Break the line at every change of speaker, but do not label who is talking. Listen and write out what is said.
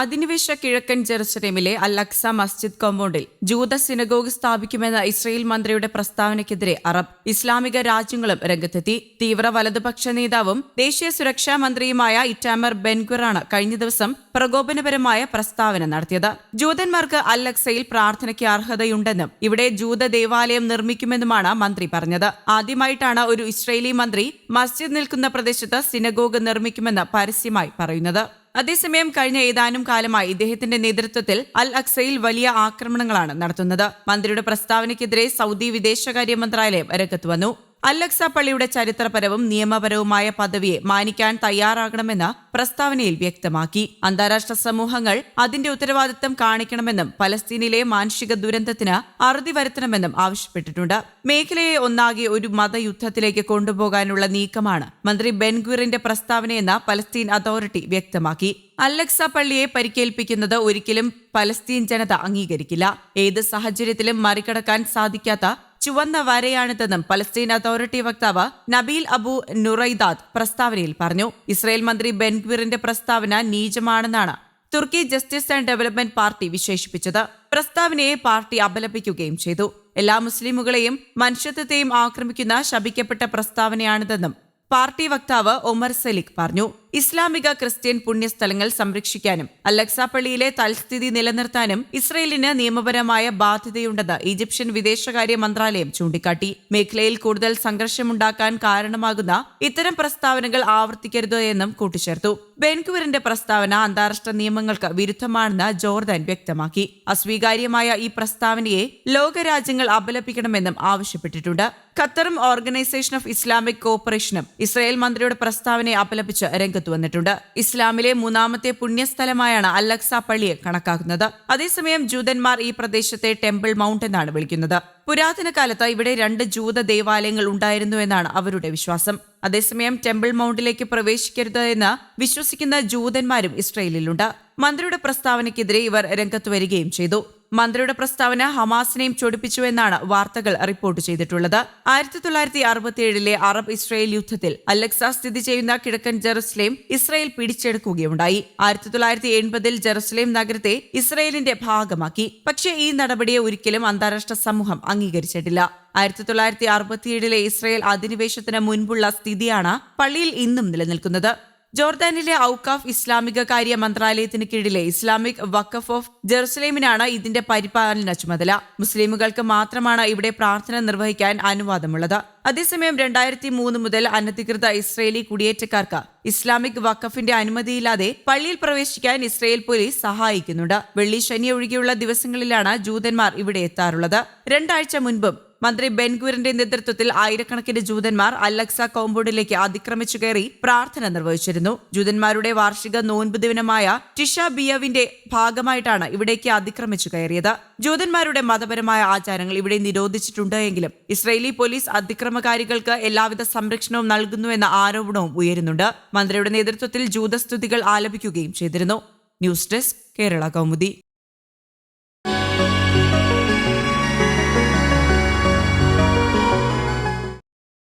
അധിനിവേശ കിഴക്കൻ ജെറുസലേമിലെ അൽ അക്സ മസ്ജിദ് കോമ്പൗണ്ടിൽ ജൂത സിനഗോഗ് സ്ഥാപിക്കുമെന്ന ഇസ്രയേൽ മന്ത്രിയുടെ പ്രസ്താവനയ്ക്കെതിരെ അറബ് ഇസ്ലാമിക രാജ്യങ്ങളും രംഗത്തെത്തി. തീവ്ര വലതുപക്ഷ നേതാവും ദേശീയ സുരക്ഷാ മന്ത്രിയുമായ ഇറ്റാമർ ബെൻഗുറാണ് കഴിഞ്ഞ ദിവസം പ്രകോപനപരമായ പ്രസ്താവന നടത്തിയത്. ജൂതന്മാർക്ക് അൽ അക്സയിൽ പ്രാർത്ഥനയ്ക്ക് അർഹതയുണ്ടെന്നും ഇവിടെ ജൂത ദേവാലയം നിർമ്മിക്കുമെന്നുമാണ് മന്ത്രി പറഞ്ഞത്. ആദ്യമായിട്ടാണ് ഒരു ഇസ്രയേലി മന്ത്രി മസ്ജിദ് നിൽക്കുന്ന പ്രദേശത്ത് സിനഗോഗ് നിർമ്മിക്കുമെന്ന് പരസ്യമായി പറയുന്നത്. അതേസമയം കഴിഞ്ഞ ഏതാനും കാലമായി ഇദ്ദേഹത്തിന്റെ നേതൃത്വത്തിൽ അൽ അക്സയിൽ വലിയ ആക്രമണങ്ങളാണ് നടത്തുന്നത്. മന്ത്രിയുടെ പ്രസ്താവനയ്ക്കെതിരെ സൗദി വിദേശകാര്യ മന്ത്രാലയം രംഗത്ത് വന്നു. അല്ലക്സ പള്ളിയുടെ ചരിത്രപരവും നിയമപരവുമായ പദവിയെ മാനിക്കാൻ തയ്യാറാകണമെന്ന് പ്രസ്താവനയിൽ വ്യക്തമാക്കി. അന്താരാഷ്ട്ര സമൂഹങ്ങൾ അതിന്റെ ഉത്തരവാദിത്തം കാണിക്കണമെന്നും പലസ്തീനിലെ മാനുഷിക ദുരന്തത്തിന് അറുതി വരുത്തണമെന്നും ആവശ്യപ്പെട്ടിട്ടുണ്ട്. മേഖലയെ ഒന്നാകെ ഒരു മതയുദ്ധത്തിലേക്ക് കൊണ്ടുപോകാനുള്ള നീക്കമാണ് മന്ത്രി ബെൻഗുറിന്റെ പ്രസ്താവനയെന്ന് പലസ്തീൻ അതോറിറ്റി വ്യക്തമാക്കി. അല്ലക്സ പള്ളിയെ പരിക്കേൽപ്പിക്കുന്നത് ഒരിക്കലും പലസ്തീൻ ജനത അംഗീകരിക്കില്ല. ഏത് സാഹചര്യത്തിലും മറികടക്കാൻ സാധിക്കാത്ത ചുവന്ന വരയാണിതെന്നും പലസ്തീൻ അതോറിറ്റി വക്താവ് നബീൽ അബു നുറൈദാദ് പ്രസ്താവനയിൽ പറഞ്ഞു. ഇസ്രയേൽ മന്ത്രി ബെൻഗ്വിറിന്റെ പ്രസ്താവന നീചമാണെന്നാണ് തുർക്കി ജസ്റ്റിസ് ആൻഡ് ഡെവലപ്മെന്റ് പാർട്ടി വിശേഷിപ്പിച്ചത്. പ്രസ്താവനയെ പാർട്ടി അപലപിക്കുകയും ചെയ്തു. എല്ലാ മുസ്ലിമുകളെയും മനുഷ്യത്വത്തെയും ആക്രമിക്കുന്ന ശപിക്കപ്പെട്ട പ്രസ്താവനയാണിതെന്നും പാർട്ടി വക്താവ് ഒമർ സലിക് പറഞ്ഞു. ഇസ്ലാമിക ക്രിസ്ത്യൻ പുണ്യസ്ഥലങ്ങൾ സംരക്ഷിക്കാനും അലക്സ പള്ളിയിലെ തൽസ്ഥിതി നിലനിർത്താനും ഇസ്രയേലിന് നിയമപരമായ ബാധ്യതയുണ്ടെന്ന് ഈജിപ്ഷ്യൻ വിദേശകാര്യ മന്ത്രാലയം ചൂണ്ടിക്കാട്ടി. മേഖലയിൽ കൂടുതൽ സംഘർഷമുണ്ടാക്കാൻ കാരണമാകുന്ന ഇത്തരം പ്രസ്താവനകൾ ആവർത്തിക്കരുത് എന്നും കൂട്ടിച്ചേർത്തു. ബെൻകുവറിന്റെ പ്രസ്താവന അന്താരാഷ്ട്ര നിയമങ്ങൾക്ക് വിരുദ്ധമാണെന്ന് ജോർദാൻ വ്യക്തമാക്കി. അസ്വീകാര്യമായ ഈ പ്രസ്താവനയെ ലോകരാജ്യങ്ങൾ അപലപിക്കണമെന്നും ആവശ്യപ്പെട്ടിട്ടുണ്ട്. ഖത്തറും ഓർഗനൈസേഷൻ ഓഫ് ഇസ്ലാമിക് കോപ്പറേഷനും ഇസ്രായേൽ മന്ത്രിയുടെ പ്രസ്താവനയെ അപലപിച്ച് രംഗത്ത് വന്നിട്ടുണ്ട്. ഇസ്ലാമിലെ മൂന്നാമത്തെ പുണ്യസ്ഥലമായാണ് അല്ലക്സ പള്ളിയെ കണക്കാക്കുന്നത്. അതേസമയം ജൂതന്മാർ ഈ പ്രദേശത്തെ ടെമ്പിൾ മൗണ്ട് എന്നാണ് വിളിക്കുന്നത്. പുരാതന കാലത്ത് ഇവിടെ രണ്ട് ജൂത ദേവാലയങ്ങൾ ഉണ്ടായിരുന്നു എന്നാണ് അവരുടെ വിശ്വാസം. അതേസമയം ടെമ്പിൾ മൗണ്ടിലേക്ക് പ്രവേശിക്കരുത് എന്ന് വിശ്വസിക്കുന്ന ജൂതന്മാരും ഇസ്രയേലിലുണ്ട്. മന്ത്രിയുടെ പ്രസ്താവനയ്ക്കെതിരെ ഇവർ രംഗത്ത് വരികയും ചെയ്തു. മന്ത്രിയുടെ പ്രസ്താവന ഹമാസിനെയും ചൊടിപ്പിച്ചുവെന്നാണ് വാർത്തകൾ റിപ്പോർട്ട് ചെയ്തിട്ടുള്ളത്. ആയിരത്തി തൊള്ളായിരത്തി അറുപത്തിയേഴിലെ അറബ് ഇസ്രായേൽ യുദ്ധത്തിൽ അലക്സ സ്ഥിതി ചെയ്യുന്ന കിഴക്കൻ ജെറുസലേം ഇസ്രായേൽ പിടിച്ചെടുക്കുകയുണ്ടായി. ആയിരത്തി തൊള്ളായിരത്തി എൺപതിൽ ജെറുസലേം നഗരത്തെ ഇസ്രായേലിന്റെ ഭാഗമാക്കി. പക്ഷേ ഈ നടപടിയെ ഒരിക്കലും അന്താരാഷ്ട്ര സമൂഹം അംഗീകരിച്ചിട്ടില്ല. ആയിരത്തി തൊള്ളായിരത്തി അറുപത്തിയേഴിലെ ഇസ്രായേൽ അധിനിവേശത്തിന് മുൻപുള്ള സ്ഥിതിയാണ് പള്ളിയിൽ ഇന്നും നിലനിൽക്കുന്നത്. ജോർദാനിലെ ഔക്കാഫ് ഇസ്ലാമിക കാര്യ മന്ത്രാലയത്തിന് കീഴിലെ ഇസ്ലാമിക് വഖഫ് ഓഫ് ജെറുസലേമിനാണ് ഇതിന്റെ പരിപാലന ചുമതല. മുസ്ലിമുകൾക്ക് മാത്രമാണ് ഇവിടെ പ്രാർത്ഥന നിർവഹിക്കാൻ അനുവാദമുള്ളത്. അതേസമയം രണ്ടായിരത്തി മൂന്ന് മുതൽ അനധികൃത ഇസ്രയേലി കുടിയേറ്റക്കാർക്ക് ഇസ്ലാമിക് വഖഫിന്റെ അനുമതിയില്ലാതെ പള്ളിയിൽ പ്രവേശിക്കാൻ ഇസ്രയേൽ പോലീസ് സഹായിക്കുന്നുണ്ട്. വെള്ളി ശനി ഒഴികെയുള്ള ദിവസങ്ങളിലാണ് ജൂതന്മാർ ഇവിടെ എത്താറുള്ളത്. രണ്ടാഴ്ച മുൻപും മന്ത്രി ബെൻഗുറിന്റെ നേതൃത്വത്തിൽ ആയിരക്കണക്കിന് ജൂതന്മാർ അലക്സ കോമ്പൗണ്ടിലേക്ക് അതിക്രമിച്ചു കയറി പ്രാർത്ഥന നിർവഹിച്ചിരുന്നു. ജൂതന്മാരുടെ വാർഷിക നോൻപ് ദിനമായ ടിഷ ബിയവിന്റെ ഭാഗമായിട്ടാണ് ഇവിടേക്ക് അതിക്രമിച്ചു കയറിയത്. ജൂതന്മാരുടെ മതപരമായ ആചാരങ്ങൾ ഇവിടെ നിരോധിച്ചിട്ടുണ്ട് എങ്കിലും ഇസ്രയേലി പോലീസ് അതിക്രമകാരികൾക്ക് എല്ലാവിധ സംരക്ഷണവും നൽകുന്നുവെന്ന ആരോപണവും ഉയരുന്നുണ്ട്. മന്ത്രിയുടെ നേതൃത്വത്തിൽ ജൂതസ്തുതികൾ ആലപിക്കുകയും ചെയ്തിരുന്നു. News desk Kerala Kaumudi.